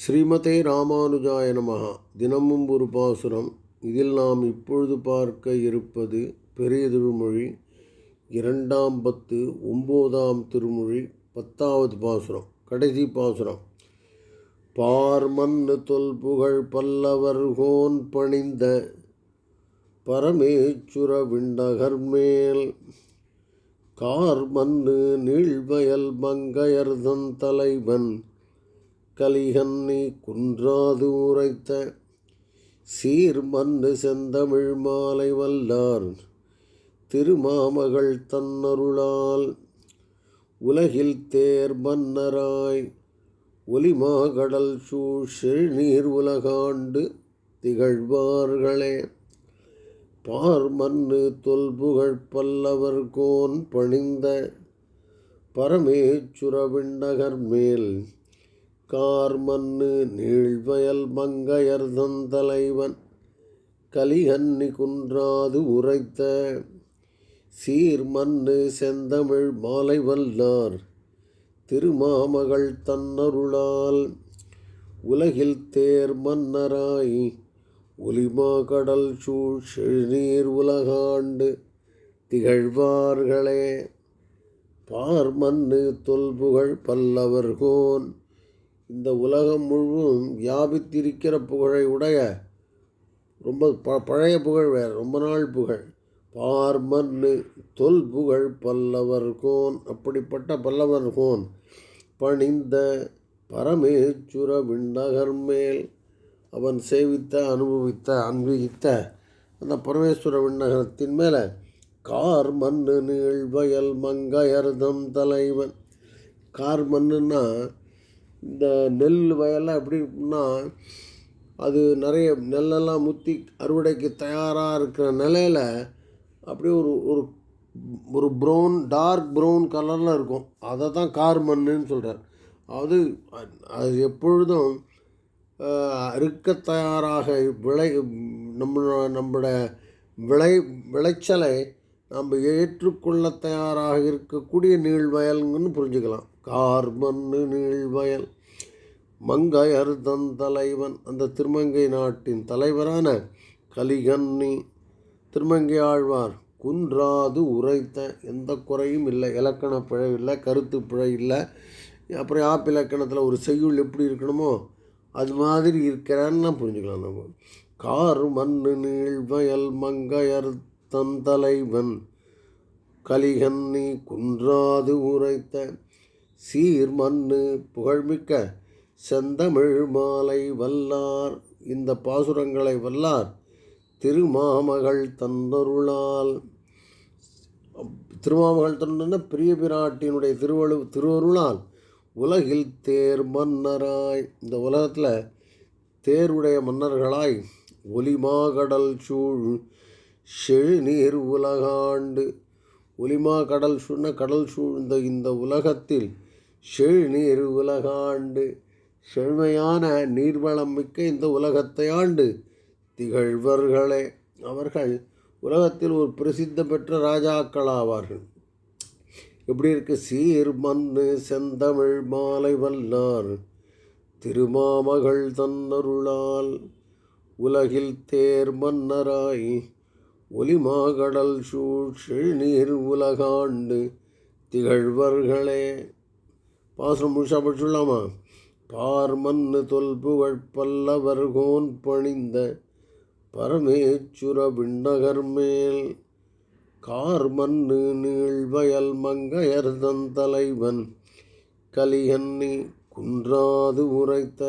ஸ்ரீமதே ராமானுஜாய நமகா தினமும் ஒரு பாசுரம். இதில் நாம் இப்பொழுது பார்க்க இருப்பது பெரிய திருமொழி இரண்டாம் பத்து ஒம்போதாம் திருமொழி பத்தாவது பாசுரம் கடைசி பாசுரம். பார்மன்னு தொல்புகழ் பல்லவர்கோன் பணிந்த பரமேச்சுர விண்டகர்மேல் கார்மன்னு நீழ்வயல் மங்கையர்தன் தலைவன் கலிகன்னி குன்றாது உரைத்த சீர்மன்னு செந்தமிழ் மாலை வல்லார் திருமாமகள் தன்னருளால் உலகில் தேர் மன்னராய் ஒலிமாகடல் சூழ் நீர் உலகாண்டு திகழ்வார்களே. பார்மன்னு தொல்புகழ் பல்லவர் கோன் பணிந்த பரமேச்சுர விண்ணகர் மேல் கார்மன்னு நீழ்வயல் மங்கையர் தந்தலைவன் கலிகன்னி குன்றாது உரைத்த சீர்மன்னு செந்தமிழ் மாலை வல்லார் திருமாமகள் தன்னருளால் உலகில் தேர் மன்னராய் ஒலிமா கடல் சூழ் செழுநீர் உலகாண்டு திகழ்வார்களே. பார்மன்னு தொல்புகழ் பல்லவர்கோன் இந்த உலகம் முழுவதும் வியாபித்திருக்கிற புகழை உடைய ரொம்ப ப பழைய புகழ் வேறு ரொம்ப நாள் புகழ். பார்மன்னு தொல் புகழ் பல்லவர் கோன் அப்படிப்பட்ட பல்லவர் கோன். பணிந்த பரமேச்சுர விண்ணகர் மேல் அவன் சேவித்த அனுபவித்த அன்பிகித்த அந்த பரமேஸ்வர விண்ணகரத்தின் மேலே கார் மண்ணு நீழ்வயல் மங்கையர்தம் தலைவன். கார் மண்ணுன்னா இந்த நெல் வயல்லாம் எப்படி அது நிறைய நெல்லெல்லாம் முத்தி அறுவடைக்கு தயாராக இருக்கிற நிலையில் அப்படியே ஒரு ஒரு ஒரு ப்ரௌன் டார்க் ப்ரௌன் கலரில் இருக்கும். அதை தான் கார் மண்ணுன்னு சொல்கிறார் அது அது எப்பொழுதும் அறுக்க தயாராக விளை நம்மளோட நம்மளோட விளை விளைச்சலை நம்ம ஏற்றுக்கொள்ள தயாராக இருக்கக்கூடிய நீழ்வயல்னு புரிஞ்சுக்கலாம். கார் நீள்வயல். மங்காய் அருதன் தலைவன் அந்த திருமங்கை நாட்டின் தலைவரான கலிகன்னி திருமங்கை ஆழ்வார் குன்றாது உரைத்த எந்த குறையும் இல்லை இலக்கண பிழை இல்லை கருத்து பிழை இல்லை. அப்புறம் ஆப் இலக்கணத்தில் ஒரு செய்யுள் எப்படி இருக்கணுமோ அது மாதிரி இருக்கிறான்னு புரிஞ்சுக்கலாம் நம்ம. கார் மண்ணு நீழ்வயல் மங்கையர் தன் தலைவன் கலிகன்னி குன்றாது உரைத்த சீர் மண்ணு புகழ்மிக்க செந்தமிழ் மாலை வல்லார் இந்த பாசுரங்களை வல்லார் திருமாமகள் தந்தருளால். திருமாமகள் தந்தன பெரிய பிராட்டியினுடைய திருவழு திருவருளால். உலகில் தேர் மன்னராய் இந்த உலகத்தில் தேருடைய மன்னர்களாய் ஒலிமாகடல் சூழ் செழுநீர் உலகாண்டு. ஒலிமா கடல் சூழ்ந்த கடல் சூழ்ந்த இந்த உலகத்தில் செழுநீர் உலகாண்டு. செழுமையான நீர்வளம் மிக்க இந்த உலகத்தை ஆண்டு திகழ்வர்களே. அவர்கள் உலகத்தில் ஒரு பிரசித்த பெற்ற ராஜாக்களாவார்கள் எப்படி இருக்கு? சீர் மண்ணு செந்தமிழ் மாலை வல்லார் திருமாமகள் தன்னருளால் உலகில் தேர் மன்னராய் ஒலிமாகடல் சூழ் நீர் உலகாண்டு திகழ்வர்களே. பாசனம் முழுசா படிச்சுள்ளாமா பார்மன்னு தொல்புகழ் பல்லவர்கோன் பணிந்த பரமேச்சுர விண்ணகர் மேல். கார்மன்னு நீழ்வயல் மங்கையர்தன் தலைவன் கலியன்னி குன்றாது உரைத்த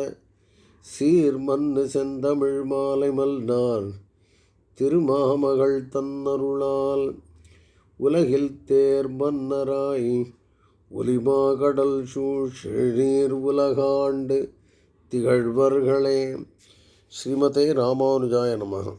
சீர்மன்னு செந்தமிழ் மாலை மல்னார் திருமாமகள் தன்னருளால் உலகில் தேர் மன்னராய் ஒலிமாகடல் சூழ்நீர் உலகாண்டு திகழ்வர்களே. ஸ்ரீமதே ராமானுஜாய நமக